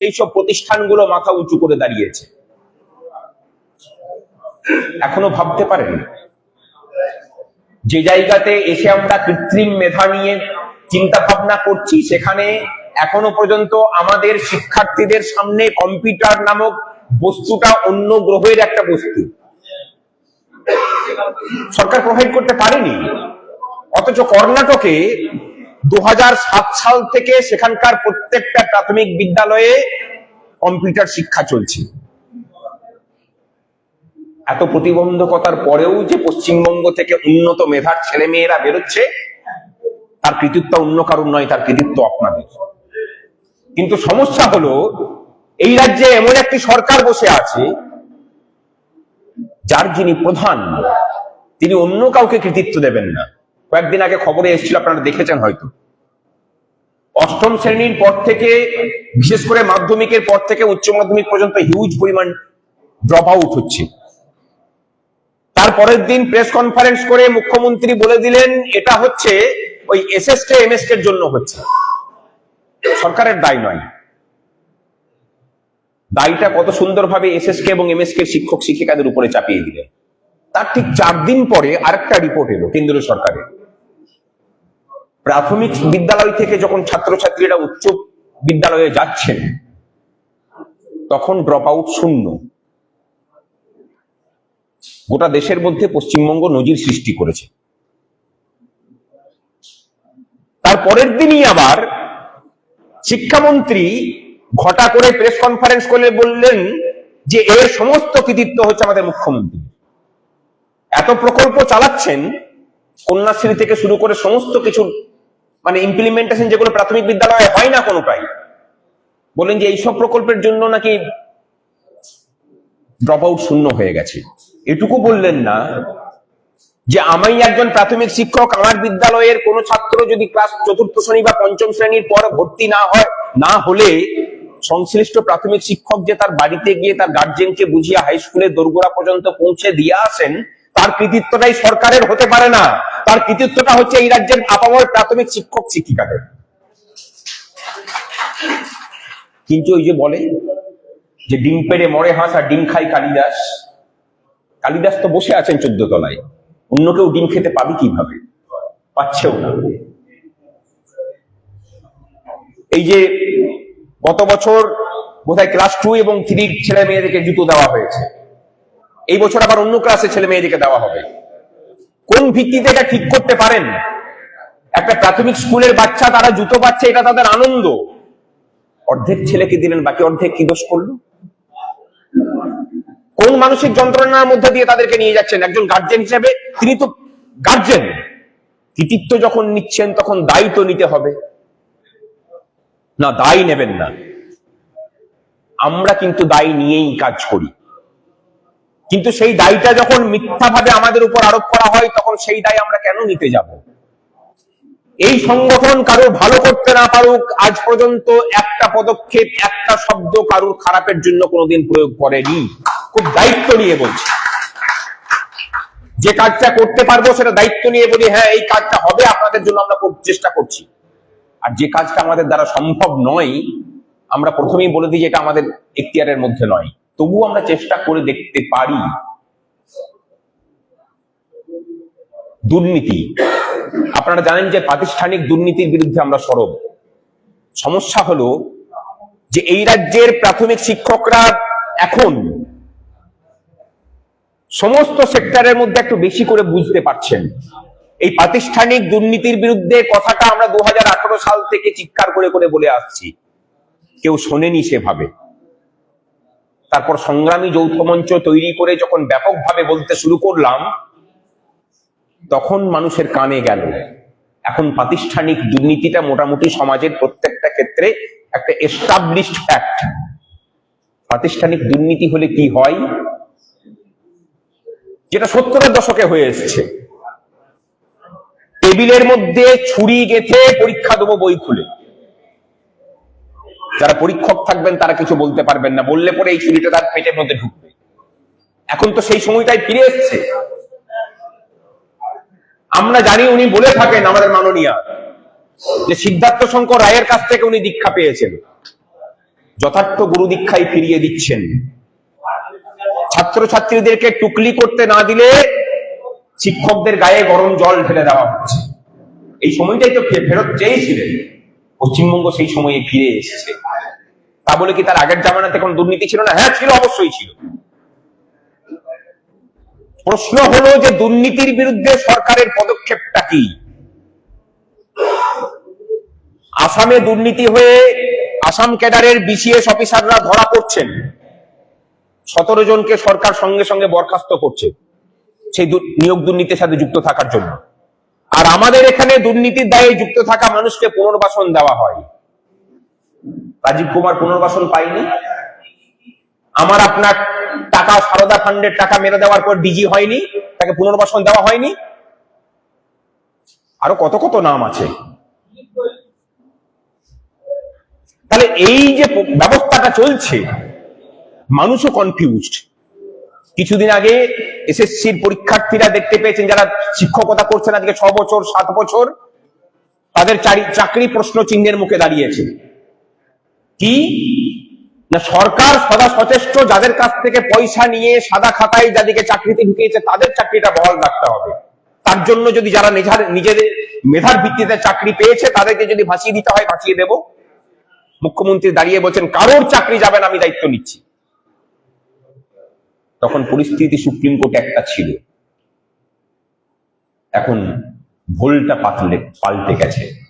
এইসব প্রতিষ্ঠানগুলো মাথা উঁচু করে দাঁড়িয়েছে। এখনও ভাবতে পারেন? যে জায়গাতে এসে আমরা কৃত্রিম মেধা নিয়ে চিন্তা ভাবনা করছি, সেখানে এখনও পর্যন্ত আমাদের শিক্ষার্থীদের সামনে কম্পিউটার নামক বস্তুটা অন্য গ্রহের একটা বস্তু। সরকার প্রোভাইড করতে পারেনি। অথচ কর্ণাটকে দু হাজার সাত সাল থেকে সেখানকার প্রত্যেকটা প্রাথমিক বিদ্যালয়ে কম্পিউটার শিক্ষা চলছে। এত প্রতিবন্ধকতার পরেও যে পশ্চিমবঙ্গ থেকে উন্নত মেধার ছেলে মেয়েরা বেরোচ্ছে, তার কৃতিত্ব অন্য কারণ নয়, তার কৃতিত্ব আপনাদের। কিন্তু সমস্যা হলো, এই রাজ্যে এমন একটি সরকার বসে আছে, যার যিনি প্রধান, তিনি অন্য কাউকে কৃতিত্ব দেবেন না। কয়েকদিন আগে খবরে এসেছিল, আপনারা দেখেছেন হয়তো। অষ্টম শ্রেণির পর থেকে, বিশেষ করে মাধ্যমিকের পর থেকে উচ্চ মাধ্যমিক পর্যন্ত হিউজ পরিমাণ ড্রপ আউট হচ্ছে। তারপরের দিন প্রেস কনফারেন্স করে মুখ্যমন্ত্রী বলে দিলেন, এটা হচ্ছে, ওই এসএসকে এমএসকে এর জন্য হচ্ছে। সরকারের দায় নয়। দায়টা কত সুন্দরভাবে এসএসকে এবং এম এমএসকে শিক্ষক শিক্ষিকাদের উপরে চাপিয়ে দিলেন। তার ঠিক চার দিন পরে আরেকটা রিপোর্ট এলো কেন্দ্রীয় সরকারের। প্রাথমিক বিদ্যালয় থেকে যখন ছাত্রছাত্রীরা উচ্চ বিদ্যালয়ে যাচ্ছেন, তখন ড্রপ আউট শূন্য। গোটা দেশের মধ্যে পশ্চিমবঙ্গ নজির সৃষ্টি করেছে। তার পরের দিনই আবার শিক্ষামন্ত্রী ঘটা করে প্রেস কনফারেন্স করে বললেন যে এর সমস্ত কৃতিত্ব হচ্ছে আমাদের মুখ্যমন্ত্রী। এত প্রকল্প চালাচ্ছেন, কন্যাশ্রী থেকে শুরু করে সমস্ত কিছু মানে ইমপ্লিমেন্টেশন যেগুলো প্রাথমিক বিদ্যালয়ে হয় না কোনোটাই। বলেন যে এইসব প্রকল্পের জন্য নাকি ড্রপ আউট শূন্য হয়ে গেছে। এটুকু বললেন না যে আমি একজন প্রাথমিক শিক্ষক, আমার বিদ্যালয়ের কোনো ছাত্র যদি ক্লাস চতুর্থ শ্রেণি বা পঞ্চম শ্রেণির পর ভর্তি না হয়, না হলে সংশ্লিষ্ট প্রাথমিক শিক্ষক যে তার বাড়িতে গিয়ে তার গার্জেনকে বুঝিয়ে হাই স্কুলের দোরগোড়া পর্যন্ত পৌঁছে দিয়ে আসেন, তার কৃতিত্বটাই সরকারের হতে পারে না। তার কৃতিত্বটা হচ্ছে এই রাজ্যের আপামর প্রাথমিক শিক্ষক শিক্ষিকাদের। কিন্তু ওই যে বলে যে ডিম পেড়ে মরে হাঁস আর ডিম খাই কালিদাস কালিদাস তো বসে আছেন চোদ্দ তলায়। অন্য কেউ ডিম খেতে পাবি কীভাবে? পাচ্ছেও না। এই যে গত বছর বোধহয় ক্লাস টু এবং থ্রির ছেলে মেয়েদেরকে জুতো দেওয়া হয়েছে। এই বছর আবার অন্য ক্লাসে ছেলে মেয়েদেরকে দেওয়া হবে। কোন ভিত্তিতে এটা ঠিক করতে পারেন? একটা প্রাথমিক স্কুলের বাচ্চা, তারা জুতো পাচ্ছে, এটা তাদের আনন্দ। অর্ধেক ছেলেকে দিলেন, বাকি অর্ধেক কি দোষ করল? কোন মানসিক যন্ত্রণার মধ্যে দিয়ে তাদেরকে নিয়ে যাচ্ছেন? একজন গার্জেন হিসেবে, তিনি তো গার্জেন কৃতিত্ব যখন নিচ্ছেন, তখন দায়ী তো নিতে হবে। না, দায়ী নেবেন না। আমরা কিন্তু দায়ী নিয়েই কাজ করি। কিন্তু সেই দায়টা যখন মিথ্যাভাবে আমাদের উপর আরোপ করা হয়, তখন সেই দায় আমরা কেন নিতে যাব? এই সংগঠন কারোর ভালো করতে না পারুক, আজ পর্যন্ত একটা পদক্ষেপ, একটা শব্দ কারুর খারাপের জন্য কোনোদিন প্রয়োগ করেনি। খুব দায়িত্ব নিয়ে বলছি। যে কাজটা করতে পারব সেটা দায়িত্ব নিয়ে বলি হ্যাঁ এই কাজটা হবে, আপনাদের জন্য আমরা কর- চেষ্টা করছি। আর যে কাজটা আমাদের দ্বারা সম্ভব নয়, আমরা প্রথমেই বলে দিই যে এটা আমাদের এখতিয়ারের মধ্যে নয়। তবুও আমরা চেষ্টা করে দেখতে পারি। দুর্নীতি। আপনারা জানেন যে প্রাতিষ্ঠানিক দুর্নীতির বিরুদ্ধে আমরা সরব। সমস্যা হলো যে এই রাজ্যের প্রাথমিক শিক্ষকরা এখন সমস্ত সেক্টরের মধ্যে একটু বেশি করে বুঝতে পারছেন। এই প্রাতিষ্ঠানিক দুর্নীতির বিরুদ্ধে কথাটা আমরা দু হাজার আঠারো সাল থেকে চিৎকার করে করে বলে আসছি। কেউ শোনেনি সেভাবে। তারপর সংগ্রামী যৌথ মঞ্চ তৈরি করে যখন ব্যাপকভাবে বলতে শুরু করলাম, তখন মানুষের কানে গেল। এখন প্রাতিষ্ঠানিক দুর্নীতিটা মোটামুটি সমাজের প্রত্যেকটা ক্ষেত্রে একটা এস্টাবলিশড ফ্যাক্ট প্রাতিষ্ঠানিক দুর্নীতি হলে কি হয়? যেটা সত্তরের দশকে হয়ে এসেছে। টেবিলের মধ্যে ছুরি গেথে পরীক্ষা দেবো বই খুলে। যারা পরীক্ষক থাকবেন, তারা কিছু বলতে পারবেন না। বললে পরে এই ছুরিটা তার পেটের মধ্যে ঢুকবে। এখন তো সেই সময়টাই ফিরে এসছে। আমরা জানি উনি বলে থাকেন আমাদের মাননীয়া, যে সিদ্ধার্থ শঙ্কর রায়ের কাছ থেকে উনি দীক্ষা পেয়েছেন। যথার্থ গুরু দীক্ষায় ফিরিয়ে দিচ্ছেন। ছাত্রছাত্রীদেরকে টুকলি করতে না দিলে শিক্ষকদের গায়ে গরম জল ঢেলে দেওয়া হচ্ছে। এই সময়টাই তো ফেরত চেয়েছিলেন। পশ্চিমবঙ্গ সেই সময়ে ফিরে এসেছে। তা বলে কি তার আগের জামানাতে কোনো দুর্নীতি ছিল না? হ্যাঁ ছিল, অবশ্যই ছিল। প্রশ্ন হলো যে দুর্নীতির বিরুদ্ধে সরকারের পদক্ষেপটা কি? আসামে দুর্নীতি হয়ে আসাম ক্যাডারের বিসিএস অফিসাররা ধরা পড়ছেন। সতেরো জনকে সরকার সঙ্গে সঙ্গে বরখাস্ত করছে। সেই নিয়োগ দুর্নীতির সাথে যুক্ত থাকার জন্য। আর আমাদের এখানে দুর্নীতির দায়ে যুক্ত থাকা মানুষকে পুনর্বাসন দেওয়া হয়। রাজীব কুমার পুনর্বাসন পায়নি। আমার আপনার টাকা, সারদা ফান্ডের টাকা মেরে দেওয়ার পর ডিজি হয়নি, তাকে পুনর্বাসন দেওয়া হয়নি। আরও কত কত নাম আছে। তাহলে এই যে ব্যবস্থাটা চলছে, মানুষও কনফিউজড কিছুদিন আগে এসএসসির পরীক্ষার্থীরা দেখতে পেয়েছেন যারা শিক্ষকতা করছেন আজকে ছ বছর, সাত বছর, তাদের চাকরি প্রশ্ন চিহ্নের মুখে দাঁড়িয়েছে। কি? না সরকার সদা সচেষ্ট যাদের কাছ থেকে পয়সা নিয়ে সাদা খাতায় যাদেরকে চাকরিতে ঢুকিয়েছে, তাদের চাকরিটা বহাল রাখতে হবে। তার জন্য যদি যারা নিজের নিজেদের মেধার ভিত্তিতে চাকরি পেয়েছে, তাদেরকে যদি ভাসিয়ে দিতে হয়, ভাসিয়ে দেব। মুখ্যমন্ত্রী দাঁড়িয়ে বলছেন, কারোর চাকরি যাবেন আমি দায়িত্ব নিচ্ছি। তখন পরিস্থিতি সুপ্রিম কোর্টে একটা ছিল। এখন ভুলটা পাতলে পাল্টে গেছে।